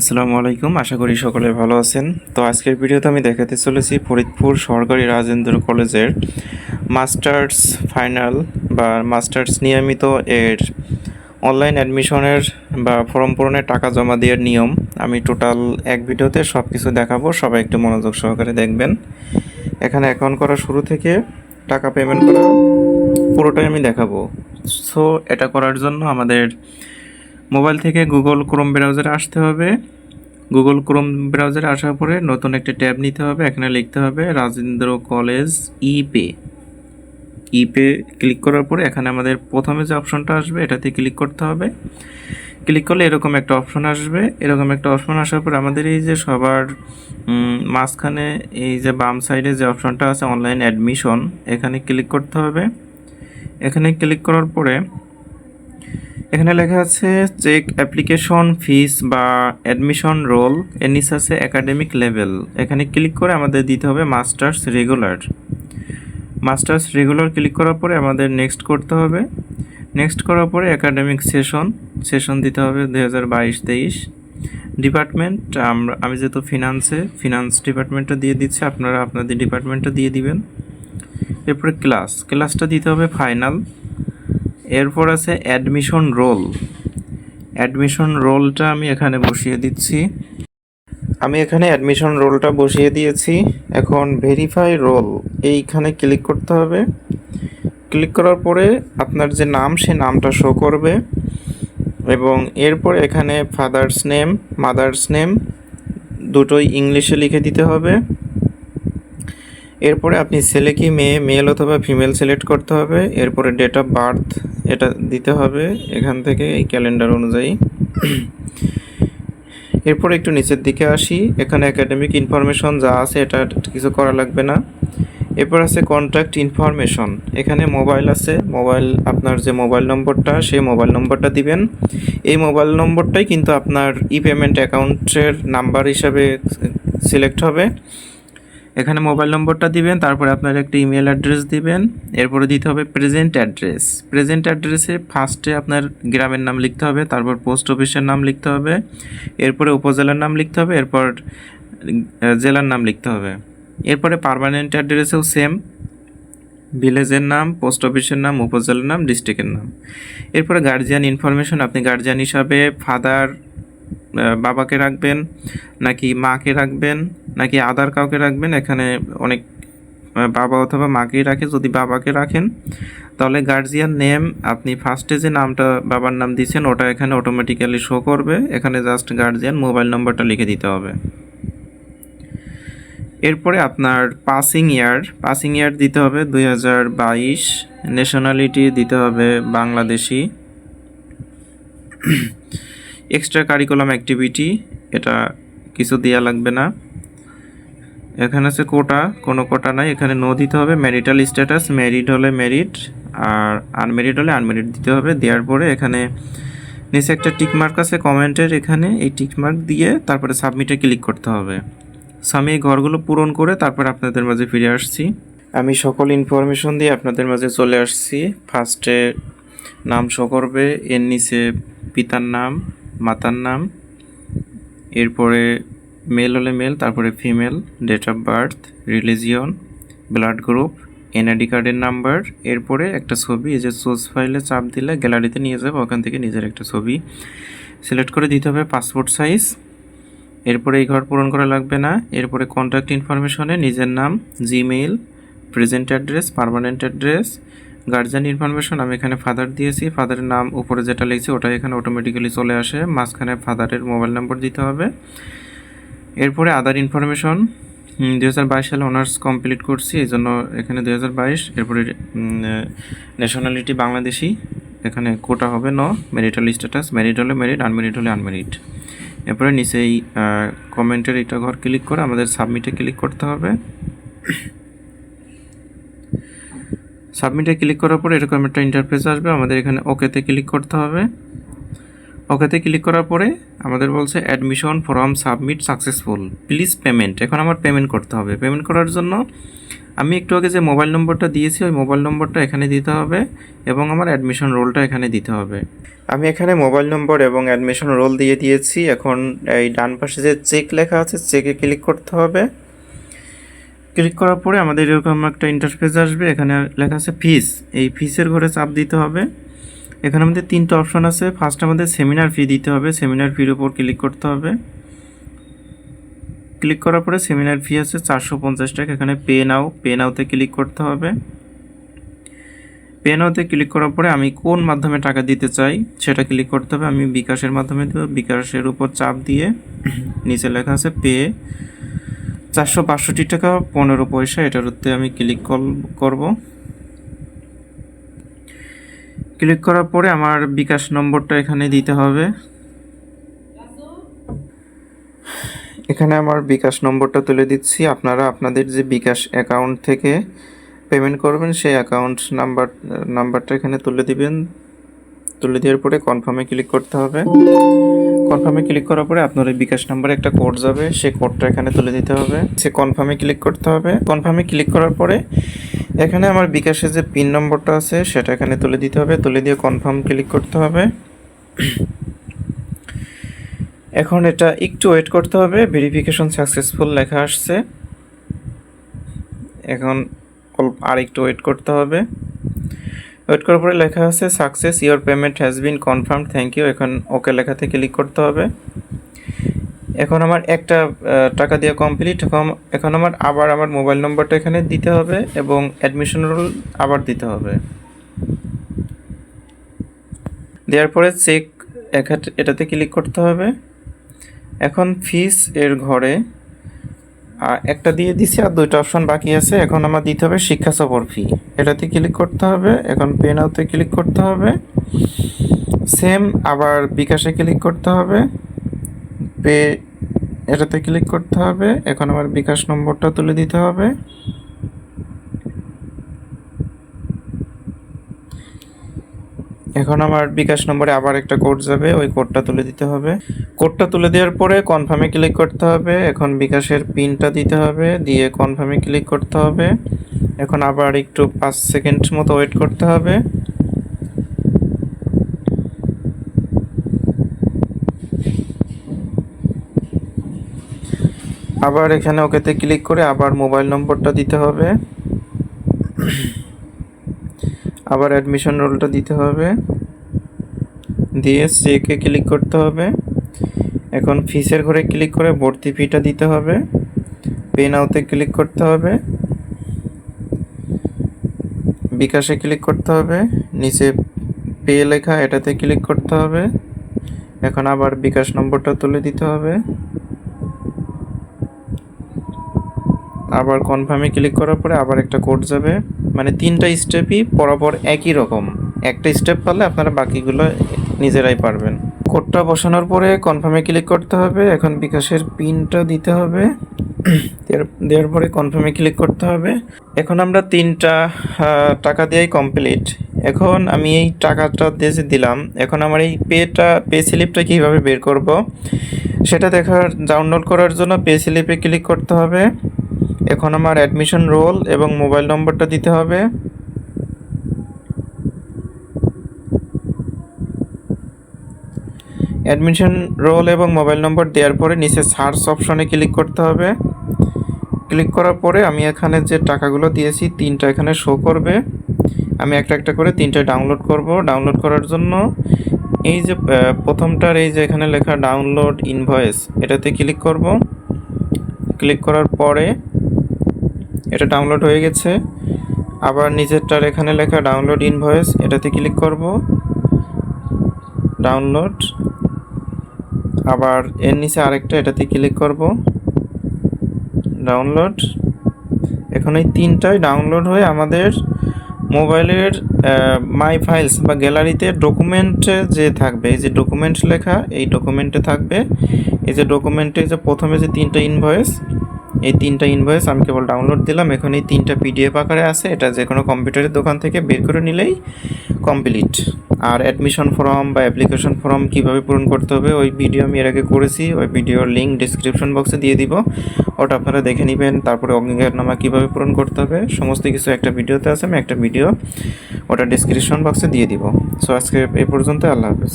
আসসালামু আলাইকুম, আশা করি সকলে ভালো আছেন। তো আজকের ভিডিওতে আমি দেখাতে চলেছি ফরিদপুর সরকারি রাজেন্দ্র কলেজের মাস্টার্স ফাইনাল বা মাস্টার্স নিয়মিত এর অনলাইন অ্যাডমিশনের বা ফর্ম পূরণের টাকা জমা দেওয়ার নিয়ম। আমি টোটাল এক ভিডিওতে সব কিছু দেখাবো, সবাই একটু মনোযোগ সহকারে দেখবেন। এখানে অ্যাকাউন্ট করা শুরু থেকে টাকা পেমেন্ট করা পুরোটাই আমি দেখাবো। সো এটা করার জন্য আমাদের মোবাইল থেকে গুগল ক্রোম ব্রাউজারে আসতে হবে। গুগল ক্রোম ব্রাউজারে আসার পরে নতুন একটা ট্যাব নিতে হবে, এখানে লিখতে হবে Rajendra college e pay e pay click করার পরে এখানে আমাদের প্রথমে যে অপশনটা আসবে, এটাতে ক্লিক করতে হবে। ক্লিক করলে এরকম একটা অপশন আসবে। এরকম একটা অপশন আসার পর আমাদের এই যে সবার মাঝখানে এই যে বাম সাইডে যে অপশনটা আছে, অনলাইন অ্যাডমিশন, এখানে ক্লিক করতে হবে। এখানে ক্লিক করার পরে এখানে লেখা আছে চেক অ্যাপ্লিকেশন ফিস বা অ্যাডমিশন রোল এর নিচে আছে একাডেমিক লেভেল এখানে ক্লিক করে আমাদের দিতে হবে masters regular masters regular click করার পরে আমাদের নেক্সট করতে হবে। নেক্সট করার পরে একাডেমিক সেশন সেশন দিতে হবে দুই হাজার বাইশ তেইশ। ডিপার্টমেন্ট আমরা, আমি যেহেতু ফিনান্সে ফিনান্স ডিপার্টমেন্টটা দিয়ে দিচ্ছি, আপনারা আপনাদের ডিপার্টমেন্টটা দিয়ে দিবেন। এরপরে ক্লাস ক্লাসটা দিতে হবে ফাইনাল এরপর আছে অ্যাডমিশন রোল অ্যাডমিশন রোলটা আমি এখানে বসিয়ে দিচ্ছি। আমি এখানে অ্যাডমিশন রোলটা বসিয়ে দিয়েছি। এখন ভেরিফাই রোল এইখানে ক্লিক করতে হবে। ক্লিক করার পরে আপনার যে নাম, সে নামটা শো করবে। এবং এরপর এখানে ফাদার্স নেম মাদার্স নেম দুটোই ইংলিশে লিখে দিতে হবে। এরপরে আপনি ছেলে কি মেয়ে মেল অথবা ফিমেল সিলেক্ট করতে হবে। এরপরে ডেট অফ বার্থ এটা দিতে হবে এখান থেকে এই ক্যালেন্ডার অনুযায়ী। এরপর একটু নিচের দিকে আসি। এখানে একাডেমিক ইনফরমেশন যা আছে এটা কিছু করা লাগবে না। এরপর আছে কন্ট্যাক্ট ইনফরমেশন এখানে মোবাইল আছে। মোবাইল আপনার যে মোবাইল নম্বরটা, সেই মোবাইল নম্বরটা দিবেন। এই মোবাইল নম্বরটাই কিন্তু আপনার ই পেমেন্ট অ্যাকাউন্টের নাম্বার হিসাবে সিলেক্ট হবে। এখানে মোবাইল নম্বরটা দিবেন, তারপরে আপনার একটা ইমেল অ্যাড্রেস দিবেন, এরপরে দিতে হবে প্রেজেন্ট অ্যাড্রেস প্রেজেন্ট অ্যাড্রেসে ফার্স্টে আপনার গ্রামের নাম লিখতে হবে, তারপর পোস্ট অফিসের নাম লিখতে হবে, এরপরে উপজেলার নাম লিখতে হবে, এরপর জেলার নাম লিখতে হবে। এরপরে পার্মানেন্ট অ্যাড্রেসেও সেম ভিলেজের নাম পোস্ট অফিসের নাম, উপজেলার নাম ডিস্ট্রিক্টের নাম। এরপরে গার্জিয়ান ইনফরমেশন আপনি গার্জিয়ান হিসাবে ফাদার বাবাকে রাখবেন, নাকি মাকে রাখবেন, নাকি আদার কাউকে রাখবেন? এখানে অনেক বাবা অথবা মাকেই রাখে। যদি বাবাকে রাখেন, তাহলে গার্জিয়ান নেম আপনি ফার্স্টে যে নামটা বাবার নাম দিয়েছেন, ওটা এখানে অটোমেটিক্যালি শো করবে। এখানে জাস্ট গার্জিয়ান মোবাইল নম্বরটা লিখে দিতে হবে। এরপরে আপনার পাসিং ইয়ার পাসিং ইয়ার দিতে হবে দুই হাজার বাইশ। ন্যাশনালিটি দিতে হবে বাংলাদেশি। এক্সট্রা কারিকুলাম অ্যাক্টিভিটি এটা কিছু দেওয়া লাগবে না। এখানে আছে কোটা, কোনো কোটা নাই। এখানে নো দিতে হবে ম্যারিটাল স্ট্যাটাস ম্যারিড হলে ম্যারিড আর আনমেরিড হলে আনমেরিড দিতে হবে। দেওয়ার পরে এখানে নিচে একটা টিক মার্ক আছে কমেন্টের এখানে। এই টিক মার্ক দিয়ে তারপরে সাবমিটে ক্লিক করতে হবে। সো আমি এই ঘরগুলো পূরণ করে তারপর আপনাদের মাঝে ফিরে আসছি। আমি সকল ইনফরমেশন দিয়ে আপনাদের মাঝে চলে আসছি। ফার্স্টে নাম শো করবে, এর নিচে পিতার নাম মাতার নাম। এরপরে মেল হলে মেল, তারপরে female, date of birth, religion, blood group, NID কার্ডের নাম্বার। এরপরে একটা ছবি, এই যে সোর্স ফাইলে চাপ দিলে গ্যালারিতে নিয়ে যাবে, ওখান থেকে নিজের একটা ছবি। সিলেক্ট করে দিতে হবে পাসপোর্ট সাইজ। এরপরে এই ঘর পূরণ করা লাগবে না। এরপরে কন্ট্যাক্ট ইনফরমেশনে নিজের নাম Gmail present address permanent address guardian information আমি এখানে ফাদার দিয়েছি। ফাদারের নাম উপরে যেটা লিখছি ওটা এখানে অটোমেটিক্যালি চলে আসে। মাঝখানে ফাদারের মোবাইল নাম্বার দিতে হবে। এরপরে আদার ইনফরমেশন দুই হাজার বাইশ সালে অনার্স কমপ্লিট করছি, এই জন্য এখানে দুই হাজার বাইশ। এরপরে ন্যাশনালিটি বাংলাদেশি, এখানে কোটা হবে ন ম্যারিটাল স্ট্যাটাস ম্যারিড হলে ম্যারিড আনমেরিড হলে আনমেরিড এরপরে নিচে এই কমেন্টের এটা ঘর ক্লিক করে আমাদের সাবমিটে ক্লিক করতে হবে। সাবমিটে ক্লিক করার পরে এরকম একটা ইন্টারফেস আসবে। আমাদের এখানে ওকেতে ক্লিক করতে হবে। ওকেতে ক্লিক করার পরে আমাদের বলছে admission form submit successful please payment এখন আমার পেমেন্ট করতে হবে। পেমেন্ট করার জন্য আমি একটু আগে যে মোবাইল নম্বরটা দিয়েছি, ওই মোবাইল নম্বরটা এখানে দিতে হবে এবং আমার অ্যাডমিশন রোলটা এখানে দিতে হবে। আমি এখানে মোবাইল নম্বর এবং অ্যাডমিশন রোল দিয়ে দিয়েছি। এখন এই ডান পাশে যে চেক লেখা আছে চেকে ক্লিক করতে হবে। ক্লিক করার পরে আমাদের এরকম একটা ইন্টারফেস আসবে। এখানে লেখা আছে ফিস এই ফিসের ঘরে চাপ দিতে হবে। এখানে আমাদের তিনটা অপশন আছে। ফার্স্ট আমাদের সেমিনার ফি দিতে হবে। সেমিনার ফির উপর ক্লিক করতে হবে। ক্লিক করার পরে সেমিনার ফি আছে চারশো পঞ্চাশ টাকা। এখানে পে নাও পে নাওতে ক্লিক করতে হবে। পে নাওতে ক্লিক করার পরে আমি কোন মাধ্যমে টাকা দিতে চাই সেটা ক্লিক করতে হবে। আমি বিকাশের মাধ্যমে দেবো। বিকাশের উপর চাপ দিয়ে নিচে লেখা আছে পে চারশো বাষট্টি টাকা, পনেরো পয়সা, এটার উত্তে আমি ক্লিক কল, করব। ক্লিক করার পরে আমার বিকাশ নম্বরটা এখানে দিতে হবে। এখানে আমার বিকাশ নম্বরটা তুলে দিচ্ছি। আপনারা আপনাদের যে বিকাশ অ্যাকাউন্ট থেকে পেমেন্ট করবেন, সেই অ্যাকাউন্ট নাম্বার নাম্বারটা এখানে তুলে দিবেন। তুলে দেওয়ার পরে কনফার্মে ক্লিক করতে হবে। কনফার্মে ক্লিক করার পরে আপনার এই বিকাশ নাম্বারে একটা কোড যাবে, সেই কোডটা এখানে তুলে দিতে হবে। সে কনফার্মে ক্লিক করতে হবে। কনফার্মে ক্লিক করার পরে এখানে আমার বিকাশের যে পিন নম্বরটা আছে, সেটা এখানে তুলে দিতে হবে। তুলে দিয়ে কনফার্ম ক্লিক করতে হবে। এখন এটা একটু ওয়েট করতে হবে। ভেরিফিকেশন সাকসেসফুল লেখা আসছে। এখন আর একটু ওয়েট করতে হবে। ওয়েট করার পরে লেখা আছে success your payment has been confirm thank you এখন ওকে লেখাতে ক্লিক করতে হবে। এখন আমার একটা টাকা দেওয়া কমপ্লিট এখন আমার আবার আমার মোবাইল নম্বরটা এখানে দিতে হবে এবং অ্যাডমিশন রোল আবার দিতে হবে। দেওয়ার পরে চেক এটাতে ক্লিক করতে হবে। এখন ফিস এর ঘরে একটা দিয়ে দিছি আর দুইটা অপশন বাকি আছে। এখন আমার দিতে হবে শিক্ষা সফর ফি এটাতে ক্লিক করতে হবে। এখন পেন আউতে ক্লিক করতে হবে। সেম আবার বিকাশে ক্লিক করতে হবে। পে এটাতে ক্লিক করতে হবে। এখন আমার বিকাশ নম্বরটা তুলে দিতে হবে। এখন আমার বিকাশ নম্বরে আবার একটা কোড যাবে, ওই কোডটা তুলে দিতে হবে। কোডটা তুলে দেওয়ার পরে কনফার্মে ক্লিক করতে হবে, এখন বিকাশের পিনটা দিতে হবে, দিয়ে কনফার্মে ক্লিক করতে হবে। এখন আবার একটু পাঁচ সেকেন্ড মতো ওয়েট করতে হবে। আবার এখানে ওকেতে ক্লিক করে আবার মোবাইল নম্বরটা দিতে হবে। আবার অ্যাডমিশন রোলটা দিতে হবে। দিয়ে চেকে ক্লিক করতে হবে। এখন ফিসের ঘরে ক্লিক করে ভর্তি ফিটা দিতে হবে। পেন আউতে ক্লিক করতে হবে। বিকাশে ক্লিক করতে হবে। নিচে পে লেখা, এটাতে ক্লিক করতে হবে। এখন আবার বিকাশ নম্বরটা তুলে দিতে হবে। আবার কনফার্মে ক্লিক করার পরে আবার একটা কোড যাবে। মানে তিনটা স্টেপই বরাবর একই রকম। একটা স্টেপ পারলে আপনারা বাকিগুলো নিজেরাই পারবেন। কোডটা বসানোর পরে কনফার্মে ক্লিক করতে হবে। এখন বিকাশের পিনটা দিতে হবে। দেওয়ার- পরে কনফার্মে ক্লিক করতে হবে। এখন আমরা তিনটা টাকা দিয়েই কমপ্লিট এখন আমি এই টাকাটা দিয়ে দিলাম, এখন আমার এই পেটা পে স্লিপটা কীভাবে বের করব, সেটা দেখার ডাউনলোড করার জন্য পে স্লিপে ক্লিক করতে হবে। এখন আমার অ্যাডমিশন রোল এবং মোবাইল নম্বরটা দিতে হবে। অ্যাডমিশন রোল এবং মোবাইল নম্বর দেওয়ার পরে নিচে সার্চ অপশনে ক্লিক করতে হবে। ক্লিক করার পরে আমি এখানে যে টাকাগুলো দিয়েছি, তিনটা এখানে শো করবে। আমি একটা একটা করে তিনটা ডাউনলোড করব। ডাউনলোড করার জন্য এই যে প্রথমটার এই যে এখানে লেখা ডাউনলোড ইনভয়েস এটাতে ক্লিক করব। ক্লিক করার পরে এটা ডাউনলোড হয়ে গেছে। আবার নিজেরটার এখানে লেখা ডাউনলোড ইনভয়েস এটাতে ক্লিক করব। ডাউনলোড আবার এর নিচে আরেকটা, এটাতে ক্লিক করব। ডাউনলোড এখন এই তিনটাই ডাউনলোড হয়ে আমাদের মোবাইলের মাই ফাইলস বা গ্যালারিতে ডকুমেন্টে যে থাকবে, এই যে ডকুমেন্ট লেখা, এই ডকুমেন্টে থাকবে। এই যে ডকুমেন্টে যে প্রথমে যে তিনটা ইনভয়েস এই তিনটা ইনভয়েস আমি কেবল ডাউনলোড দিলাম। এখন এই তিনটা পিডিএফ আকারে আছে। এটা যে কোনো কম্পিউটারের দোকান থেকে বের করে নিলেই কমপ্লিট আর অ্যাডমিশন ফর্ম বা অ্যাপ্লিকেশন ফর্ম কীভাবে পূরণ করতে হবে, ওই ভিডিও আমি এর আগে করেছি। ওই ভিডিওর লিঙ্ক ডিসক্রিপশন বক্সে দিয়ে দিব। ওটা আপনারা দেখে নেবেন। তারপরে অঙ্গীকারনামা কীভাবে পূরণ করতে হবে, সমস্ত কিছু একটা ভিডিওতে আছে। আমি একটা ভিডিও ওটা ডিসক্রিপশন বক্সে দিয়ে দিব। সো আজকে এই পর্যন্ত আল্লাহ হাফেজ।